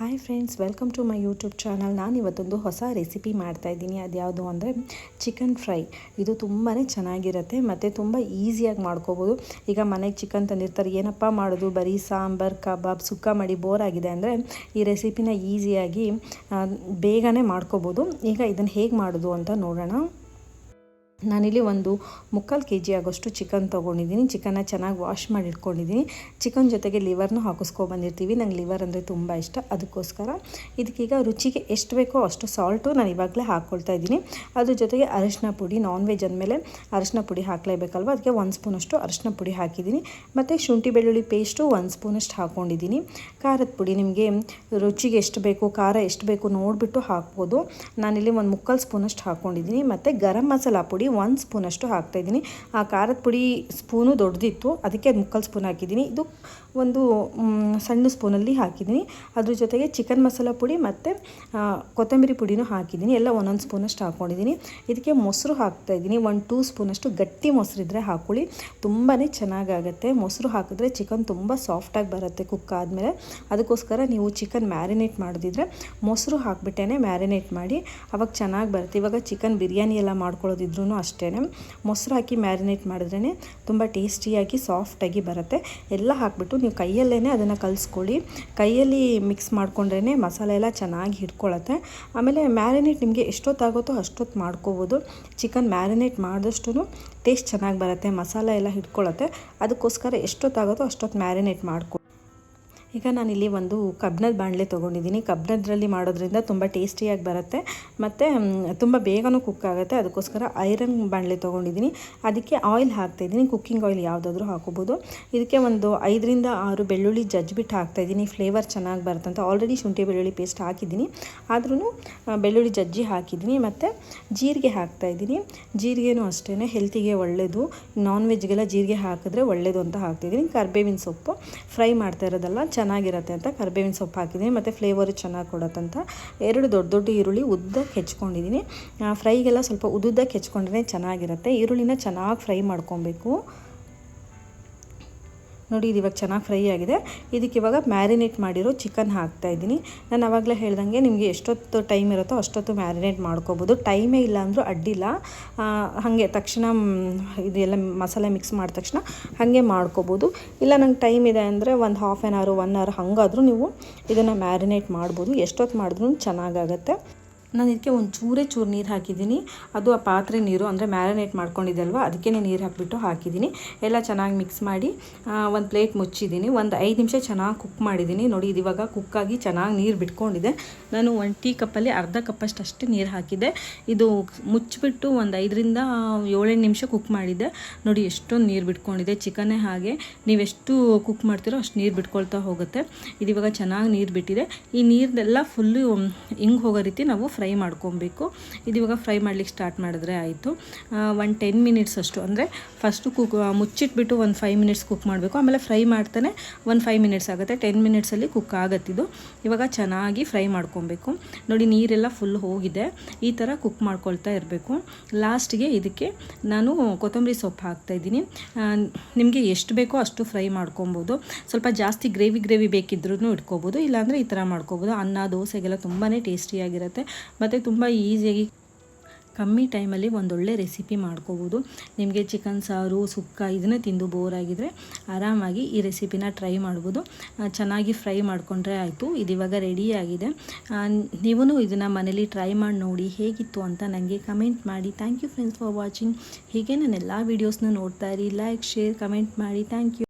Hi friends welcome to my YouTube channel ನಾನು ಇವತ್ತೊಂದು ಹೊಸ ರೆಸಿಪಿ ಮಾಡ್ತಾ ಮಾಡ್ತಾಯಿದ್ದೀನಿ ಅದ್ಯಾವುದು ಅಂದರೆ ಚಿಕನ್ ಫ್ರೈ ಇದು ತುಂಬಾ ಚೆನ್ನಾಗಿರುತ್ತೆ ಮತ್ತು ತುಂಬ ಈಸಿಯಾಗಿ ಮಾಡ್ಕೋಬೋದು. ಈಗ ಮನೆಗೆ ಚಿಕನ್ ತಂದಿರ್ತಾರೆ. ಏನಪ್ಪ ಮಾಡೋದು? ಬರೀ ಸಾಂಬಾರ್, ಕಬಾಬ್, ಸುಕ್ಕ ಮಾಡಿ ಬೋರ್ ಆಗಿದೆ ಅಂದರೆ ಈ ರೆಸಿಪಿನ ಈಸಿಯಾಗಿ ಬೇಗನೆ ಮಾಡ್ಕೋಬೋದು. ಈಗ ಇದನ್ನು ಹೇಗೆ ಮಾಡೋದು ಅಂತ ನೋಡೋಣ. ನಾನಿಲ್ಲಿ ಒಂದು ಮುಕ್ಕಾಲು ಕೆ ಜಿ ಆಗೋಷ್ಟು ಚಿಕನ್ ತೊಗೊಂಡಿದ್ದೀನಿ. ಚಿಕನ್ನ ಚೆನ್ನಾಗಿ ವಾಶ್ ಮಾಡಿ ಇಟ್ಕೊಂಡಿದ್ದೀನಿ. ಚಿಕನ್ ಜೊತೆಗೆ ಲಿವರ್ನ ಹಾಕಿಸ್ಕೊಬಂದಿರ್ತೀವಿ ನಂಗೆ ಲಿವರ್ ಅಂದರೆ ತುಂಬ ಇಷ್ಟ. ಅದಕ್ಕೋಸ್ಕರ ಇದಕ್ಕೀಗ ರುಚಿಗೆ ಎಷ್ಟು ಬೇಕೋ ಅಷ್ಟು ಸಾಲ್ಟು ನಾನು ಇವಾಗಲೇ ಹಾಕ್ಕೊಳ್ತಾ ಇದ್ದೀನಿ. ಅದ್ರ ಜೊತೆಗೆ ಅರಶಿನ ಪುಡಿ ನಾನ್ ವೆಜ್ ಅಂದಮೇಲೆ ಅರಶಿನ ಪುಡಿ ಹಾಕಲೇಬೇಕಲ್ವ? ಅದಕ್ಕೆ ಒಂದು ಸ್ಪೂನಷ್ಟು ಅರಶಿನ ಪುಡಿ ಹಾಕಿದ್ದೀನಿ. ಮತ್ತು ಶುಂಠಿ ಬೆಳ್ಳುಳ್ಳಿ ಪೇಸ್ಟು ಒಂದು ಸ್ಪೂನಷ್ಟು ಹಾಕ್ಕೊಂಡಿದ್ದೀನಿ ಖಾರದ ಪುಡಿ ನಿಮಗೆ ರುಚಿಗೆ ಎಷ್ಟು ಬೇಕು, ಖಾರ ಎಷ್ಟು ಬೇಕು ನೋಡಿಬಿಟ್ಟು ಹಾಕ್ಬೋದು. ನಾನಿಲ್ಲಿ ಒಂದು ಮುಕ್ಕಾಲು ಸ್ಪೂನಷ್ಟು ಹಾಕ್ಕೊಂಡಿದ್ದೀನಿ ಮತ್ತು ಗರಂ ಮಸಾಲ ಪುಡಿ ಒಂದು ಸ್ಪೂನಷ್ಟು ಹಾಕ್ತಾಯಿದ್ದೀನಿ. ಆ ಖಾರದ ಪುಡಿ ಸ್ಪೂನು ದೊಡ್ಡದಿತ್ತು, ಅದಕ್ಕೆ ಅದು ಮುಕ್ಕಾಲು ಸ್ಪೂನ್ ಹಾಕಿದ್ದೀನಿ. ಇದು ಒಂದು ಸಣ್ಣ ಸ್ಪೂನಲ್ಲಿ ಹಾಕಿದ್ದೀನಿ. ಅದ್ರ ಜೊತೆಗೆ ಚಿಕನ್ ಮಸಾಲ ಪುಡಿ ಮತ್ತು ಕೊತ್ತಂಬರಿ ಪುಡಿನೂ ಹಾಕಿದ್ದೀನಿ. ಎಲ್ಲ ಒಂದೊಂದು ಸ್ಪೂನಷ್ಟು ಹಾಕ್ಕೊಂಡಿದ್ದೀನಿ ಇದಕ್ಕೆ ಮೊಸರು ಹಾಕ್ತಾಯಿದ್ದೀನಿ. ಒಂದು ಟೂ ಸ್ಪೂನಷ್ಟು ಗಟ್ಟಿ ಮೊಸರು ಇದ್ದರೆ ಹಾಕ್ಕೊಳ್ಳಿ ತುಂಬಾ ಚೆನ್ನಾಗಾಗುತ್ತೆ. ಮೊಸರು ಹಾಕಿದ್ರೆ ಚಿಕನ್ ತುಂಬ ಸಾಫ್ಟಾಗಿ ಬರುತ್ತೆ ಕುಕ್ ಆದಮೇಲೆ. ಅದಕ್ಕೋಸ್ಕರ ನೀವು ಚಿಕನ್ ಮ್ಯಾರಿನೇಟ್ ಮಾಡಿದ್ರೆ ಮೊಸರು ಹಾಕ್ಬಿಟ್ಟೇ ಮ್ಯಾರಿನೇಟ್ ಮಾಡಿ. ಅವಾಗ ಚೆನ್ನಾಗಿ ಬರುತ್ತೆ. ಇವಾಗ ಚಿಕನ್ ಬಿರಿಯಾನಿ ಎಲ್ಲ ಮಾಡ್ಕೊಳ್ಳೋದಿದ್ರೂ ಅಷ್ಟೇ ಮೊಸರು ಹಾಕಿ ಮ್ಯಾರಿನೇಟ್ ಮಾಡಿದ್ರೇ ತುಂಬ ಟೇಸ್ಟಿಯಾಗಿ, ಸಾಫ್ಟಾಗಿ ಬರುತ್ತೆ. ಎಲ್ಲ ಹಾಕ್ಬಿಟ್ಟು ನೀವು ಕೈಯಲ್ಲೇ ಅದನ್ನು ಕಲಿಸ್ಕೊಳ್ಳಿ. ಕೈಯಲ್ಲಿ ಮಿಕ್ಸ್ ಮಾಡ್ಕೊಂಡ್ರೇ ಮಸಾಲೆ ಎಲ್ಲ ಚೆನ್ನಾಗಿ ಹಿಡ್ಕೊಳತ್ತೆ. ಆಮೇಲೆ ಮ್ಯಾರಿನೇಟ್ ನಿಮಗೆ ಎಷ್ಟೊತ್ತಾಗುತ್ತೋ ಅಷ್ಟೊತ್ತು ಮಾಡ್ಕೋಬೋದು. ಚಿಕನ್ ಮ್ಯಾರಿನೇಟ್ ಮಾಡಿದಷ್ಟು ಟೇಸ್ಟ್ ಚೆನ್ನಾಗಿ ಬರುತ್ತೆ. ಮಸಾಲೆ ಎಲ್ಲ ಹಿಡ್ಕೊಳತ್ತೆ. ಅದಕ್ಕೋಸ್ಕರ ಎಷ್ಟೊತ್ತಾಗುತ್ತೋ ಅಷ್ಟೊತ್ತು ಮ್ಯಾರಿನೇಟ್ ಮಾಡ್ಕೊ ಈಗ ನಾನಿಲ್ಲಿ ಒಂದು ಕಬ್ಬಿಣದ ಬಾಣಲೆ ತೊಗೊಂಡಿದ್ದೀನಿ. ಕಬ್ಬಿಣದ್ರಲ್ಲಿ ಮಾಡೋದ್ರಿಂದ ತುಂಬ ಟೇಸ್ಟಿಯಾಗಿ ಬರುತ್ತೆ. ಮತ್ತು ತುಂಬ ಬೇಗನೂ ಕುಕ್ ಆಗುತ್ತೆ. ಅದಕ್ಕೋಸ್ಕರ ಐರನ್ ಬಾಣಲೆ ತೊಗೊಂಡಿದ್ದೀನಿ. ಅದಕ್ಕೆ ಆಯಿಲ್ ಹಾಕ್ತಾಯಿದ್ದೀನಿ ಕುಕ್ಕಿಂಗ್ ಆಯಿಲ್ ಯಾವುದಾದ್ರೂ ಹಾಕೋಬೋದು ಇದಕ್ಕೆ ಒಂದು ಐದರಿಂದ ಆರು ಬೆಳ್ಳುಳ್ಳಿ ಜಜ್ಬಿಟ್ಟು ಹಾಕ್ತಾಯಿದ್ದೀನಿ ಫ್ಲೇವರ್ ಚೆನ್ನಾಗಿ ಬರುತ್ತೆ ಅಂತ ಆಲ್ರೆಡಿ ಶುಂಠಿ, ಬೆಳ್ಳುಳ್ಳಿ ಪೇಸ್ಟ್ ಹಾಕಿದ್ದೀನಿ. ಆದ್ರೂ ಬೆಳ್ಳುಳ್ಳಿ ಜಜ್ಜಿ ಹಾಕಿದ್ದೀನಿ. ಮತ್ತು, ಜೀರಿಗೆ ಹಾಕ್ತಾಯಿದ್ದೀನಿ ಜೀರಿಗೆನೂ ಅಷ್ಟೇ ಹೆಲ್ತಿಗೆ ಒಳ್ಳೆಯದು ನಾನ್ ವೆಜ್ಗೆಲ್ಲ ಜೀರಿಗೆ ಹಾಕಿದ್ರೆ ಒಳ್ಳೆಯದು ಅಂತ ಹಾಕ್ತಿದ್ದೀನಿ ಕರ್ಬೇವಿನ ಸೊಪ್ಪು. ಫ್ರೈ ಮಾಡ್ತಾ ಇರೋದಲ್ಲ ಚೆನ್ನಾಗಿರುತ್ತೆ ಅಂತ ಕರಿಬೇವಿನ ಸೊಪ್ಪು ಹಾಕಿದ್ದೀನಿ, ಮತ್ತು ಫ್ಲೇವರು ಚೆನ್ನಾಗಿ ಕೊಡುತ್ತಂತ. ಎರಡು ದೊಡ್ಡ ದೊಡ್ಡ ಈರುಳ್ಳಿ ಉದ್ದಕ್ಕೆ ಹೆಚ್ಕೊಂಡಿದ್ದೀನಿ. ಫ್ರೈಗೆಲ್ಲ ಸ್ವಲ್ಪ ಉದ್ದುದ್ದಕ್ಕೆ ಹೆಚ್ಕೊಂಡ್ರೆ ಚೆನ್ನಾಗಿರುತ್ತೆ. ಈರುಳ್ಳಿನ ಚೆನ್ನಾಗಿ ಫ್ರೈ ಮಾಡ್ಕೊಬೇಕು. ನೋಡಿ, ಇದು ಇವಾಗ ಚೆನ್ನಾಗಿ ಫ್ರೈ ಆಗಿದೆ. ಇದಕ್ಕೆ ಇವಾಗ ಮ್ಯಾರಿನೇಟ್ ಮಾಡಿರೋ ಚಿಕನ್ ಹಾಕ್ತಾ ಇದ್ದೀನಿ. ನಾನು ಆವಾಗಲೇ ಹೇಳ್ದಂಗೆ ನಿಮಗೆ ಎಷ್ಟೊತ್ತು ಟೈಮ್ ಇರುತ್ತೋ ಅಷ್ಟೊತ್ತು ಮ್ಯಾರಿನೇಟ್ ಮಾಡ್ಕೋಬೋದು. ಟೈಮೇ ಇಲ್ಲ ಅಂದರೂ ಅಡ್ಡಿಲ್ಲ. ಹಾಗೆ ತಕ್ಷಣ ಇದೆಲ್ಲ ಮಸಾಲೆ ಮಿಕ್ಸ್ ಮಾಡಿದ ತಕ್ಷಣ ಹಾಗೆ ಮಾಡ್ಕೋಬೋದು. ಇಲ್ಲ, ನಂಗೆ ಟೈಮ್ ಇದೆ ಅಂದರೆ ಒಂದು ಹಾಫ್ ಆ್ಯನ್ ಅವರು ಒನ್ ಅವರ್ ಹಾಗಾದರೂ ನೀವು ಇದನ್ನು ಮ್ಯಾರಿನೇಟ್ ಮಾಡ್ಬೋದು. ಎಷ್ಟೊತ್ತು ಮಾಡಿದ್ರೂ ಚೆನ್ನಾಗಾಗತ್ತೆ. ನಾನು ಇದಕ್ಕೆ ಒಂದು ಚೂರೇ ಚೂರು ನೀರು ಹಾಕಿದ್ದೀನಿ. ಅದು ಆ ಪಾತ್ರೆ ನೀರು, ಅಂದರೆ ಮ್ಯಾರಿನೇಟ್ ಮಾಡ್ಕೊಂಡಿದ್ದಲ್ವ ಅದಕ್ಕೆ ನೀರು ಹಾಕಿಬಿಟ್ಟು ಹಾಕಿದ್ದೀನಿ. ಎಲ್ಲ ಚೆನ್ನಾಗಿ ಮಿಕ್ಸ್ ಮಾಡಿ ಒಂದು ಪ್ಲೇಟ್ ಮುಚ್ಚಿದ್ದೀನಿ. ಒಂದು ಐದು ನಿಮಿಷ ಚೆನ್ನಾಗಿ ಕುಕ್ ಮಾಡಿದ್ದೀನಿ. ನೋಡಿ, ಇದು ಇವಾಗ ಕುಕ್ಕಾಗಿ ಚೆನ್ನಾಗಿ ನೀರು ಬಿಟ್ಕೊಂಡಿದೆ. ನಾನು ಒಂದು ಟೀ ಕಪ್ಪಲ್ಲಿ ಅರ್ಧ ಕಪ್ಪಷ್ಟು ಅಷ್ಟು ನೀರು ಹಾಕಿದೆ. ಇದು ಮುಚ್ಚಿಬಿಟ್ಟು ಒಂದು ಐದರಿಂದ ಏಳೆಂಟು ನಿಮಿಷ ಕುಕ್ ಮಾಡಿದ್ದೆ ನೋಡಿ, ಎಷ್ಟೊಂದು ನೀರು ಬಿಟ್ಕೊಂಡಿದೆ. ಚಿಕನೇ ಹಾಗೆ, ನೀವೆಷ್ಟು ಕುಕ್ ಮಾಡ್ತೀರೋ ಅಷ್ಟು ನೀರು ಬಿಟ್ಕೊಳ್ತಾ ಹೋಗುತ್ತೆ. ಇದು ಇವಾಗ ಚೆನ್ನಾಗಿ ನೀರು ಬಿಟ್ಟಿದೆ. ಈ ನೀರನ್ನೆಲ್ಲ ಫುಲ್ಲು ಹಿಂಗೆ ಹೋಗೋ ರೀತಿ ನಾವು ಫ್ರೈ ಮಾಡ್ಕೊಬೇಕು. ಇದು ಇವಾಗ ಫ್ರೈ ಮಾಡ್ಲಿಕ್ಕೆ ಸ್ಟಾರ್ಟ್ ಮಾಡಿದ್ರೆ ಆಯಿತು. ಒಂದು ಟೆನ್ ಮಿನಿಟ್ಸ್ ಅಷ್ಟು. ಅಂದರೆ ಫಸ್ಟು ಕುಕ್ ಮುಚ್ಚಿಟ್ಬಿಟ್ಟು ಒಂದು ಫೈವ್ ಮಿನಿಟ್ಸ್ ಕುಕ್ ಮಾಡಬೇಕು. ಆಮೇಲೆ ಫ್ರೈ ಮಾಡ್ತಾನೆ ಒಂದು ಫೈವ್ ಮಿನಿಟ್ಸ್ ಆಗುತ್ತೆ. ಟೆನ್ ಮಿನಿಟ್ಸಲ್ಲಿ ಕುಕ್ ಆಗುತ್ತಿದ್ದು ಇವಾಗ ಚೆನ್ನಾಗಿ ಫ್ರೈ ಮಾಡ್ಕೊಬೇಕು. ನೋಡಿ, ನೀರೆಲ್ಲ ಫುಲ್ ಹೋಗಿದೆ. ಈ ಥರ ಕುಕ್ ಮಾಡ್ಕೊಳ್ತಾ ಇರಬೇಕು. ಲಾಸ್ಟ್ಗೆ ಇದಕ್ಕೆ ನಾನು ಕೊತ್ತಂಬರಿ ಸೊಪ್ಪು ಹಾಕ್ತಾಯಿದ್ದೀನಿ ನಿಮಗೆ ಎಷ್ಟು ಬೇಕೋ ಅಷ್ಟು ಫ್ರೈ ಮಾಡ್ಕೊಬೋದು. ಸ್ವಲ್ಪ ಜಾಸ್ತಿ ಗ್ರೇವಿ ಗ್ರೇವಿ ಬೇಕಿದ್ರೂ ಇಟ್ಕೋಬೋದು. ಇಲ್ಲಾಂದರೆ ಈ ಥರ ಮಾಡ್ಕೋಬೋದು. ಅನ್ನ, ದೋಸೆಗೆಲ್ಲ ತುಂಬಾ ಟೇಸ್ಟಿಯಾಗಿರುತ್ತೆ. ಮತ್ತು ತುಂಬ ಈಸಿಯಾಗಿ ಕಮ್ಮಿ ಟೈಮಲ್ಲಿ ಒಂದೊಳ್ಳೆ ರೆಸಿಪಿ ಮಾಡ್ಕೋಬೋದು. ನಿಮಗೆ ಚಿಕನ್ ಸಾರು, ಸುಕ್ಕ ಇದನ್ನೇ ತಿಂದು ಬೋರ್ ಆಗಿದ್ರೆ ಆರಾಮಾಗಿ ಈ ರೆಸಿಪಿನ ಟ್ರೈ ಮಾಡ್ಬೋದು. ಚೆನ್ನಾಗಿ ಫ್ರೈ ಮಾಡಿಕೊಂಡ್ರೆ ಆಯಿತು. ಇದು ಇವಾಗ ರೆಡಿಯಾಗಿದೆ ನೀವೂ ಇದನ್ನು ಮನೇಲಿ ಟ್ರೈ ಮಾಡಿ ನೋಡಿ ಹೇಗಿತ್ತು ಅಂತ ನನಗೆ ಕಮೆಂಟ್ ಮಾಡಿ. Thank you friends for watching ಹೀಗೆ ನಾನು ಎಲ್ಲ ವೀಡಿಯೋಸ್ನ ನೋಡ್ತಾ ಇರಿ. ಲೈಕ್ ಶೇರ್ ಕಮೆಂಟ್ ಮಾಡಿ. Thank you